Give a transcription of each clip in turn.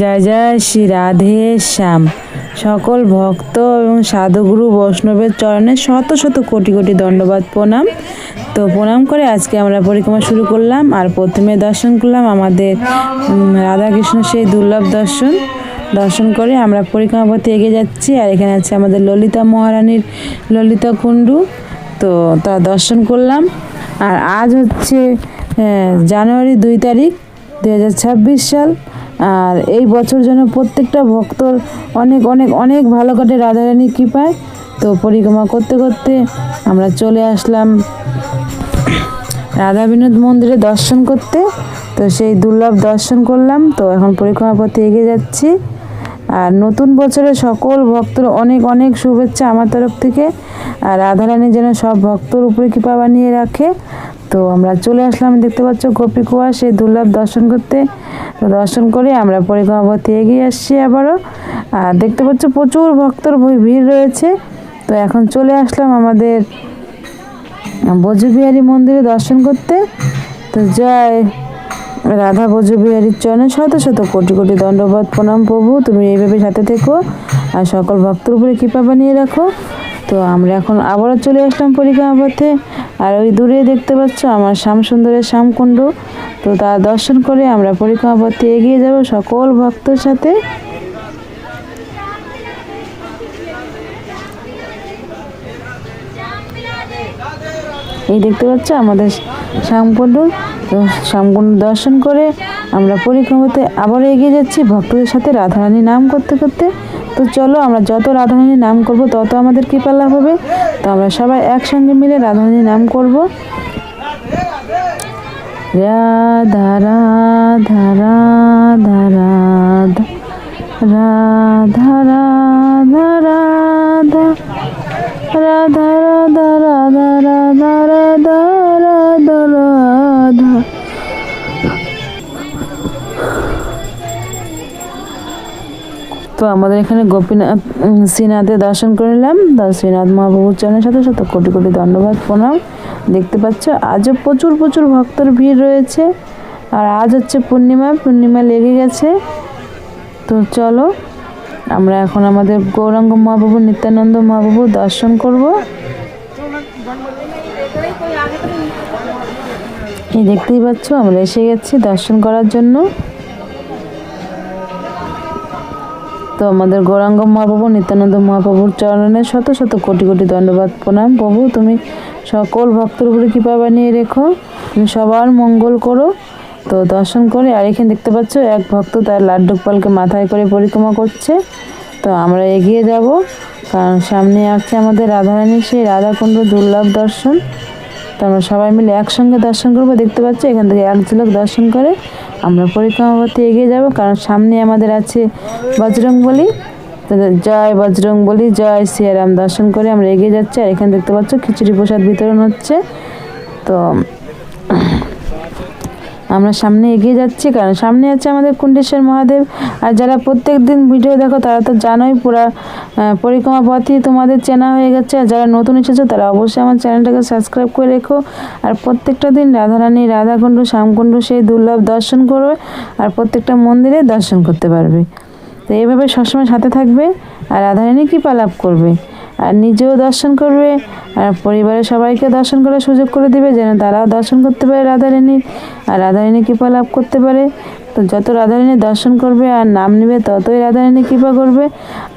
জয় জয় শ্রী রাধে শ্যাম। সকল ভক্ত এবং সাধুগুরু বৈষ্ণবের চরণে শত শত কোটি কোটি দণ্ডবাদ প্রণাম। তো প্রণাম করে আজকে আমরা পরিক্রমা শুরু করলাম আর প্রথমে দর্শন করলাম আমাদের রাধাকৃষ্ণ সেই দুর্লভ দর্শন। দর্শন করে আমরা পরিক্রমা পথে এগিয়ে যাচ্ছি আর এখানে আছে আমাদের ললিতা মহারানীর ললিতা কুণ্ডু। তো তা দর্শন করলাম। আর আজ হচ্ছে জানুয়ারি দুই তারিখ দু হাজার ছাব্বিশ সাল। আর এই বছর যেন প্রত্যেকটা ভক্তর অনেক অনেক অনেক ভালো কাটে রাধারানীর কৃপায়। তো পরিক্রমা করতে করতে আমরা চলে আসলাম রাধা বিনোদ মন্দিরে দর্শন করতে। তো সেই দুর্লভ দর্শন করলাম, তো এখন পরিক্রমা পথে এগিয়ে যাচ্ছি। আর নতুন বছরে সকল ভক্তর অনেক অনেক শুভেচ্ছা আমার তরফ থেকে। আর রাধারানী যেন সব ভক্তর উপরে কৃপা বানিয়ে রাখে। তো আমরা চলে আসলাম, দেখতে পাচ্ছ গোপী কুয়া, সেই দুর্লভ দর্শন করতে। দর্শন করে আমরা পরিক্রমা পথে এগিয়ে আসছি আবারও। আর দেখতে পাচ্ছ প্রচুর ভক্তর ভিড় রয়েছে। তো এখন চলে আসলাম আমাদের বজবিহারী মন্দিরে দর্শন করতে। তো জয় রাধা বজবিহারীর চরণে শত শত কোটি কোটি দণ্ডবাদ প্রণাম প্রভু, তুমি এইভাবে সাথে থেকো আর সকল ভক্তের উপরে কৃপা বানিয়ে রাখো। তো আমরা এখন আবারও চলে আসলাম পরিক্রমা পথে আর ওই দূরে দেখতে পাচ্ছ আমার শ্যাম সুন্দরের শ্যামকুণ্ড। তো তার দর্শন করে আমরা পরিক্রমা পথে এগিয়ে যাব সকল ভক্তের সাথে। এই দেখতে পাচ্ছ আমাদের শ্যামকুণ্ড। তো শ্যামকুণ্ড দর্শন করে আমরা পরিক্রমাতে আবার এগিয়ে যাচ্ছি ভক্তদের সাথে রাধারানী নাম করতে করতে তো চলো আমরা যত রাধারানী নাম করব তত আমাদের কৃপা লাভ হবে তো আমরা সবাই একসঙ্গে মিলে রাধারানী নাম করব রাধা রাধা রাধা রাধা রাধা রাধা রাধা রাধা রাধা রাধা তো আমাদের এখানে গোপীনাথ শ্রীনাথে দর্শন করে নিলাম। তো শ্রীনাথ মহাপ্রভুর চরণের সাথে সাথে কোটি কোটি ধন্যবাদ, প্রণাম। দেখতে পাচ্ছ, আজও প্রচুর প্রচুর ভক্তর ভিড় রয়েছে। আর আজ হচ্ছে পূর্ণিমা পূর্ণিমা লেগে গেছে। তো চলো, আমরা এখন আমাদের গৌরাঙ্গ মহাপ্রভু, নিত্যানন্দ মহাপ্রভু দর্শন করব। এই দেখতেই পাচ্ছ, আমরা এসে গেছি দর্শন করার জন্য। তো আমাদের গৌরাঙ্গ মহাপ্রভু, নিত্যানন্দ মহাপ্রভুর চরণে শত শত কোটি কোটি ধন্যবাদ, প্রণাম। প্রভু, তুমি সকল ভক্তের উপরে কৃপা বানিয়ে রেখো। তুমি সবার মঙ্গল করো। তো দর্শন করে আর এখানে দেখতে পাচ্ছ, এক ভক্ত তার লাড্ডু গোপালকে মাথায় করে পরিক্রমা করছে। তো আমরা এগিয়ে যাব, কারণ সামনে আছে আমাদের রাধারানীর সেই রাধাকুণ্ড দুর্লভ দর্শন। আমরা সবাই মিলে একসঙ্গে দর্শন করব। দেখতে পাচ্ছি, এখান থেকে এক ঝলক দর্শন করে আমরা পরিক্রমা এগিয়ে যাব। কারণ সামনে আমাদের আছে বজরং বলি জয় বজরং বলি জয় সিয়ারাম। দর্শন করে আমরা এগিয়ে যাচ্ছি। আর এখানে দেখতে পাচ্ছ, খিচুড়ি প্রসাদ বিতরণ হচ্ছে। তো আমরা সামনে এগিয়ে যাচ্ছি, কারণ সামনে আছে আমাদের কুণ্ডেশ্বর মহাদেব। আর যারা প্রত্যেক দিন ভিডিও দেখো, তারা তো জানোই পুরা পরিক্রমা পথই তোমাদের চেনা হয়ে গেছে। আর যারা নতুন এসেছ, তারা অবশ্যই আমার চ্যানেলটাকে সাবস্ক্রাইব করে রেখো। আর প্রত্যেকটা দিন রাধারানী রাধাকুণ্ড শ্যামকুণ্ড সেই দুর্লভ দর্শন করবে। আর প্রত্যেকটা মন্দিরে দর্শন করতে পারবে। তো এইভাবে সবসময় সাথে থাকবে। আর রাধারানী কৃপা লাভ করবে। আর নিজেও দর্শন করবে, আর পরিবারের সবাইকে দর্শন করার সুযোগ করে দিবে, যেন তারাও দর্শন করতে পারে রাধারানীর। আর রাধারানী কৃপা লাভ করতে পারে। তো যত রাধারানীর দর্শন করবে আর নাম নেবে, ততই রাধারানী কৃপা করবে।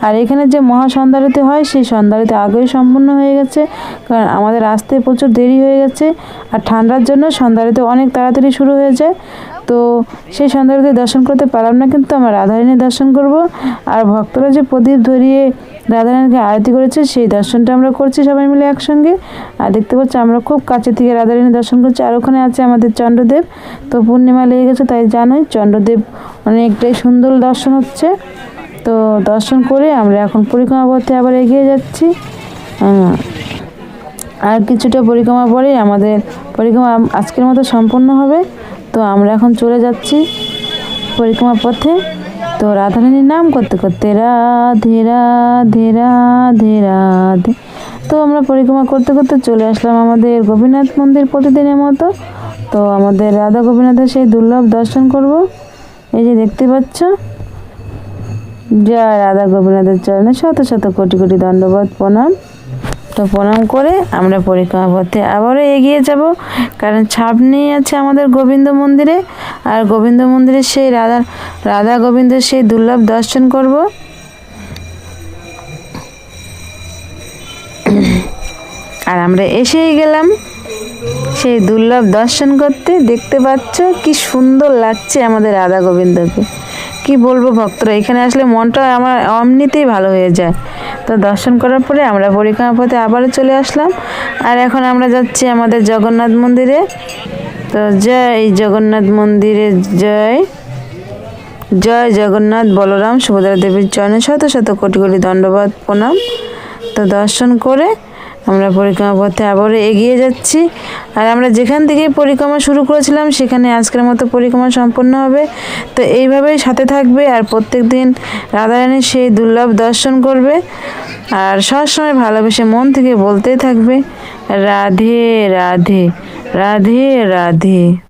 আর এখানে যে মহা মহাসন্ধ্যারতি হয়, সেই সন্ধ্যারতি আগেই সম্পূর্ণ হয়ে গেছে, কারণ আমাদের আসতে প্রচুর দেরি হয়ে গেছে। আর ঠান্ডার জন্য সন্ধ্যারতি অনেক তাড়াতাড়ি শুরু হয়ে যায়। তো সেই সন্ধ্যারতি দর্শন করতে পারলাম না, কিন্তু আমরা রাধারানী দর্শন করব। আর ভক্তরা যে প্রদীপ ধরিয়ে রাধারানীকে আরতি করেছে, সেই দর্শনটা আমরা করছি সবাই মিলে একসঙ্গে। আর দেখতে পাচ্ছি, আমরা খুব কাছে থেকে রাধারানী দর্শন করছি, আর ওখানে আছে আমাদের চন্দ্রদেব। তো পূর্ণিমা লেগে গেছে, তাই জানোই চন্দ্রদেব অনেকটাই সুন্দর দর্শন হচ্ছে। তো দর্শন করে আমরা এখন পরিক্রমা পথে আবার এগিয়ে যাচ্ছি। আর কিছুটা পরিক্রমা পরে আমাদের পরিক্রমা আজকের মতো সম্পন্ন হবে। তো আমরা এখন চলে যাচ্ছি পরিক্রমা পথে। তো রাধারানীর নাম করতে করতে রাধে রাধে রাধে রাধে। তো আমরা পরিক্রমা করতে করতে চলে আসলাম আমাদের গোপীনাথ মন্দির প্রতিদিনের মতো। তো আমাদের রাধা গোপীনাথের সেই দুর্লভ দর্শন করব। এই যে দেখতে পাচ্ছ, জয় রাধা গোপীনাথের চরণে শত শত কোটি কোটি দণ্ডবোধ, প্রণাম। তো প্রণাম করে আমরা পরিক্রমা পথে আবারও এগিয়ে যাব, কারণ ছাপ সামনেই আছে আমাদের গোবিন্দ মন্দিরে, আর গোবিন্দ মন্দিরে সেই রাধা রাধা গোবিন্দের সেই দুর্লভ দর্শন করব। আর আমরা এসেই গেলাম। সেই দুর্লভ দর্শন করতে দেখতে পাচ্ছ কি সুন্দর লাগছে আমাদের রাধা গোবিন্দকে। কি বলব ভক্তরা, এখানে আসলে মনটা আমার অমনিতেই ভালো হয়ে যায়। তো দর্শন করার পরে আমরা পরিক্রমা পথে আবারও চলে আসলাম। আর এখন আমরা যাচ্ছি আমাদের জগন্নাথ মন্দিরে। তো জয় জগন্নাথ মন্দিরে, জয়। জয় জগন্নাথ বলরাম, সুভদ্রা দেবীর চরণে শত শত কোটি কোটি দণ্ডবাদ প্রণাম। তো দর্শন করে আমরা পরিক্রমা পথে আবারও এগিয়ে যাচ্ছি। আর আমরা যেখান থেকে পরিক্রমা শুরু করেছিলাম, সেখানে আজকের মতো পরিক্রমা সম্পন্ন হবে। তো এইভাবেই সাথে থাকবে আর প্রত্যেক দিন রাধারানীর সেই দুর্লভ দর্শন করবে। আর সবসময় ভালোবেসে মন থেকে বলতেই থাকবে, রাধে রাধে রাধে রাধে।